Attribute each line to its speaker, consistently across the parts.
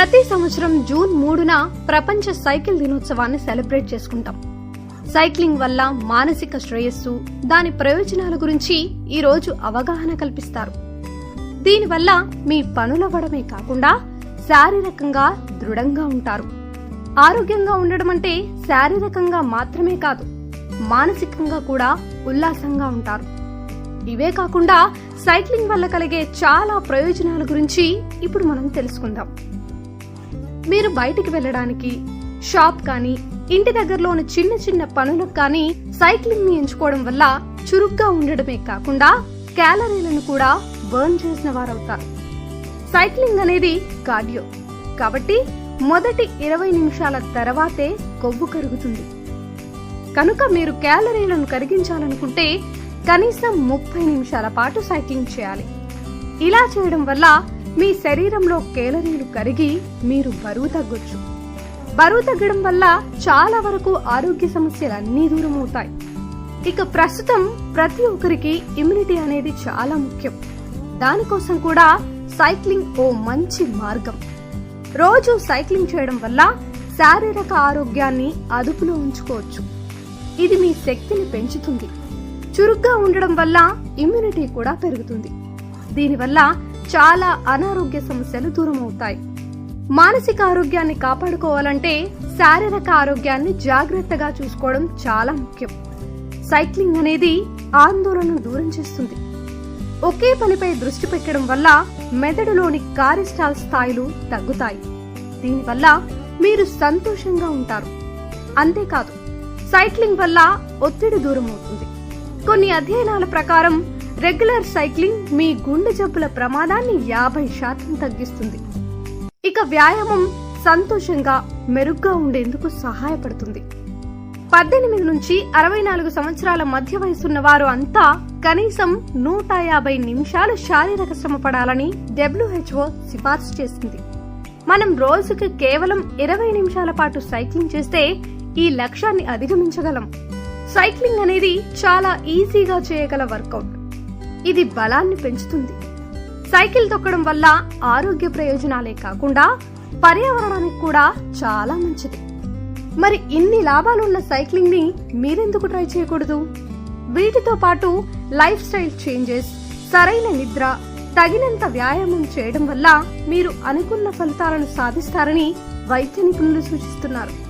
Speaker 1: ప్రతి సంవత్సరం జూన్ మూడున ప్రపంచ సైకిల్ దినోత్సవాన్ని సెలబ్రేట్ చేసుకుంటాం. సైక్లింగ్ వల్ల మానసిక శ్రేయస్సు దాని ప్రయోజనాల గురించి ఈరోజు అవగాహన కల్పిస్తారు. దీనివల్ల మీ పనులవ్వడమే కాకుండా శారీరకంగా దృఢంగా ఉంటారు. ఆరోగ్యంగా ఉండడం అంటే శారీరకంగా మాత్రమే కాదు మానసికంగా కూడా ఉల్లాసంగా ఉంటారు. ఇవే కాకుండా సైక్లింగ్ వల్ల కలిగే చాలా ప్రయోజనాల గురించి ఇప్పుడు మనం తెలుసుకుందాం. మీరు బయటికి వెళ్ళడానికి షాప్ కానీ ఇంటి దగ్గరలోని చిన్న చిన్న పనులకు కానీ సైక్లింగ్ని ఎంచుకోవడం వల్ల చురుగ్గా ఉండడమే కాకుండా క్యాలరీలను కూడా బర్న్ చేసిన వారవుతారు. సైక్లింగ్ అనేది కార్డియో. కాబట్టి మొదటి ఇరవై నిమిషాల తర్వాతే కొవ్వు కరుగుతుంది. కనుక మీరు క్యాలరీలను కరిగించాలనుకుంటే కనీసం ముప్పై నిమిషాల పాటు సైక్లింగ్ చేయాలి. ఇలా చేయడం వల్ల మీ శరీరంలో కేలరీలు కరిగి మీరు బరువు తగ్గొచ్చు. బరువు తగ్గడం వల్ల చాలా వరకు ఆరోగ్య సమస్యలు అన్నీ దూరం అవుతాయి. ఇక ప్రస్తుతం ప్రతి ఒక్కరికి ఇమ్యూనిటీ అనేది చాలా ముఖ్యం. దానికోసం కూడా సైక్లింగ్ ఓ మంచి మార్గం. రోజు సైక్లింగ్ చేయడం వల్ల శారీరక ఆరోగ్యాన్ని అదుపులో ఉంచుకోవచ్చు. ఇది మీ శక్తిని పెంచుతుంది. చురుగ్గా ఉండడం వల్ల ఇమ్యూనిటీ కూడా పెరుగుతుంది. దీనివల్ల చాలా అనారోగ్య సమస్యలు దూరం అవుతాయి మానసిక ఆరోగ్యాన్ని కాపాడుకోవాలంటే శారీరక ఆరోగ్యాన్ని జాగ్రత్తగా చూసుకోవడం చాలా ముఖ్యం. సైక్లింగ్ అనేది ఆందోళనను దూరం చేస్తుంది. ఒకే పనిపై దృష్టి పెట్టడం వల్ల మెదడులోని కార్యస్టాల్ స్థాయిలు తగ్గుతాయి. దీనివల్ల మీరు సంతోషంగా ఉంటారు. అంతేకాదు సైక్లింగ్ వల్ల ఒత్తిడి దూరం అవుతుంది కొన్ని అధ్యయనాల ప్రకారం రెగ్యులర్ సైక్లింగ్ మీ గుండె జబ్బుల ప్రమాదాన్ని యాభై శాతం తగ్గిస్తుంది. ఇక వ్యాయామం సంతోషంగా మెరుగ్గా ఉండేందుకు సహాయపడుతుంది. పద్దెనిమిది నుంచి అరవై నాలుగు సంవత్సరాల మధ్య వయసున్న వారు అంతా కనీసం నూట యాభై నిమిషాలు శారీరక శ్రమ పడాలని డబ్ల్యూహెచ్ఓ సిఫార్సు చేసింది. మనం రోజుకి కేవలం ఇరవై నిమిషాల పాటు సైక్లింగ్ చేస్తే ఈ లక్ష్యాన్ని అధిగమించగలం. సైక్లింగ్ అనేది చాలా ఈజీగా చేయగల వర్కౌట్. ఇది బలాన్ని పెంచుతుంది. సైకిల్ తొక్కడం వల్ల ఆరోగ్య ప్రయోజనాలే కాకుండా పర్యావరణానికి కూడా చాలా మంచిది. మరి ఇన్ని లాభాలున్న సైక్లింగ్ని మీరెందుకు ట్రై చేయకూడదు? వీటితో పాటు లైఫ్ స్టైల్ చేంజెస్ సరైన నిద్ర తగినంత వ్యాయామం చేయడం వల్ల మీరు అనుకున్న ఫలితాలను సాధిస్తారని వైద్య నిపుణులు సూచిస్తున్నారు.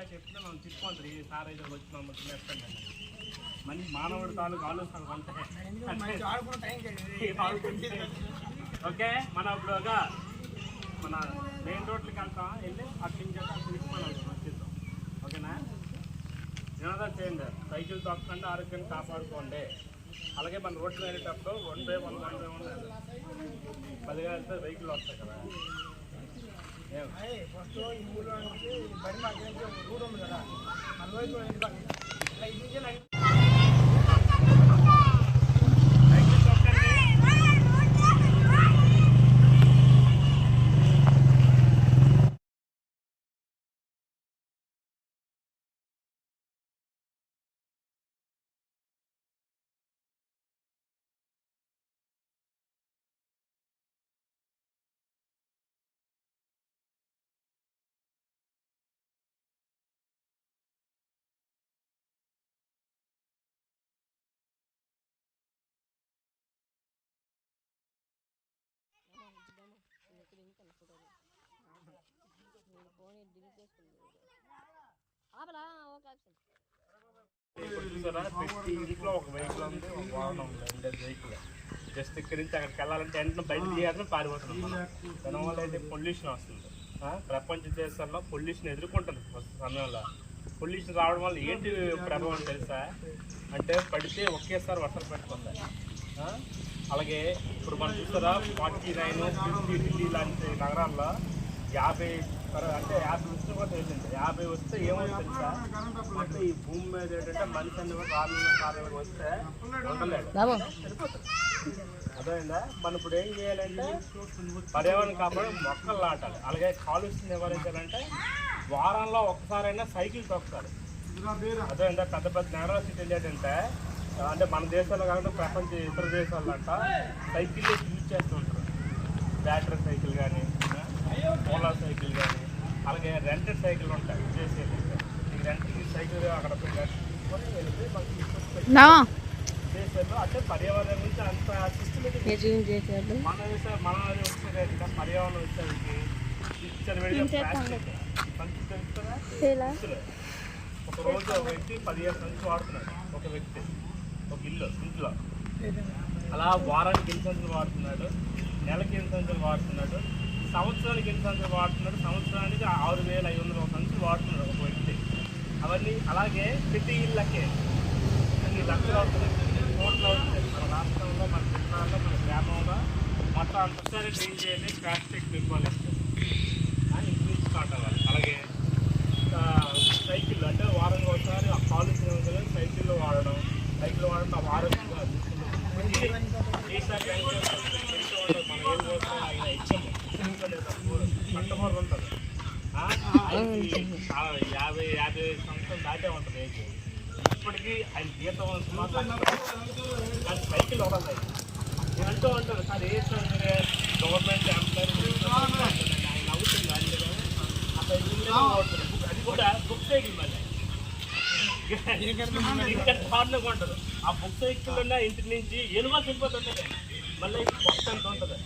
Speaker 2: ఇంకా చెప్తే మనం తిప్పుకుంటుంది సార్ అయితే వచ్చి మమ్మల్ని తినేస్తాం కానీ మళ్ళీ మానవుడు తాలూకు ఆలోచన ఓకే మన ఇప్పుడు ఒక మన మెయిన్ రోడ్లకి వెళ్తాం వెళ్ళి అక్కడి నుంచి అక్కడి నుంచి మనం వచ్చేద్దాం. ఓకేనా? ఏమన్నా చేయండి. సైకిల్ తొక్కకుండా ఆరోగ్యాన్ని కాపాడుకోండి. అలాగే మన రోడ్లు వెళ్ళేటప్పుడు one by one one by one పదిగా వెళ్తే వెహికల్ వస్తాయి కదా. ఏం
Speaker 3: ఫస్ట్ ఈ ఊళ్ళో నుంచి బడి మాకు ఏంటి రూట్ ఉంది కదా. మన వైపు
Speaker 2: ఇప్పుడు ప్రతి ఇంట్లో ఒక వెహికల్ ఉంది ఒక వాహనం ఉంది అంటే వెహికల్ జస్ట్ ఇక్కడి నుంచి అక్కడికి వెళ్ళాలంటే వెంటనే బయట తీయాలని పారిపోతున్నాం మనం దానివల్ల అయితే పొల్యూషన్ వస్తుంది ప్రపంచ దేశాల్లో పొల్యూషన్ ఎదుర్కొంటుంది సమయంలో పొల్యూషన్ రావడం వల్ల ఏంటి ప్రభావం తెలుసా అంటే పడితే ఒకేసారి వర్షాలు పెట్టుకుందా అలాగే ఇప్పుడు మనం చూస్తారా ఫార్టీ నైన్ ఫిఫ్టీ ఢిల్లీ లాంటి నగరాల్లో యాభై అంటే యాభై వస్తే కూడా తెలిసింది యాభై వస్తే ఏమవుతుంది తెలుసా? అంటే ఈ భూమి మీద ఏంటంటే మనిషి అన్ని కూడా రాళ్ళు కాళ్ళు వస్తే. అర్థమైందా? మనం ఇప్పుడు ఏం చేయాలంటే పర్యావరణం కాపాడి మొక్కలు నాటాలి. అలాగే కాలుష్యం నివారించాలంటే వారంలో ఒక్కసారైనా సైకిల్ తొక్కాలి అర్థమైందా? పెద్ద పెద్ద నగరాల సిటీ ఏంటంటే అంటే మన దేశంలో కాకుండా ప్రపంచ ఇతర దేశాల్లో అంట సైకిల్ యూజ్ చేస్తుంటారు బ్యాటరీ సైకిల్ కానీ ఓలా సైకిల్ కానీ అలాగే రెంటెడ్ సైకిల్ ఉంటాయి విదేశీయులు ఈ రెంటెడ్ సైకిల్ అక్కడ పోయి కట్టుకొని వెళ్తే మనకి తీసుకొచ్చి
Speaker 4: నా!
Speaker 2: దేశంలో అంటే పర్యావరణం నుంచి అంత సిస్టమేటిక్ మన విషయం మన వచ్చేది పర్యావరణం వచ్చేసరికి తెలుస్తుంది. ఒక రోజు ఒక వ్యక్తి పదిహేను నుంచి వాడుతున్నాడు. ఒక వ్యక్తి. ఒక ఇల్లు ఇంట్లో అలా వారానికి ఎన్ని సంచులు వాడుతున్నాడు? నెలకి ఎన్ని సంచులు వాడుతున్నాడు? సంవత్సరానికి ఎన్ని సంచులు వాడుతున్నాడు? సంవత్సరానికి ఆరు వేల ఐదు వందల సంచులు వాడుతున్నాడు ఒక వ్యక్తి. అవన్నీ అలాగే ప్రతి ఇళ్ళకే. అన్ని లక్షలు అవుతుంది కోట్లు అవుతుంది మన రాష్ట్రంలో మన జిల్లాలో మన గ్రామంలో. మొత్తం అంతసారి క్లీన్ చేయాలి ప్లాస్టిక్ నిర్మూలిస్తుంది ఇంక్రీజ్ స్టార్ట్ అవ్వాలి అలాగే ఆ, సైకిల్ అంటే వారం ఒకసారి ఆ కాలుష్యం ఉంటుంది సైకిల్ వాడడం సైకిల్ వాడడం ఆ ఆరోగ్యంగా ఈసారి మనం ఏం కోసం ఆయన ఇచ్చాము కస్టమర్ ఉంటుంది ఆ, ఆయనకి ఆ యాభై యాభై సంవత్సరాలు దాటే ఉంటుంది ఇప్పటికీ ఆయన జీతం సైకిల్ ఒక నేను అంటూ ఉంటాను సార్ ఏ గవర్నమెంట్ ఎంప్లాయీ ఆయన అవుతుంది కానీ ఆ అది కూడా బుక్ సైకిల్ మళ్ళీ ఇంకా దారుణంగా ఉంటుంది ఆ బుక్ సైకిల్ ఇంటి నుంచి ఎలువ సింపతి ఉంటుంది మళ్ళీ కొత్త ఉంటుంది.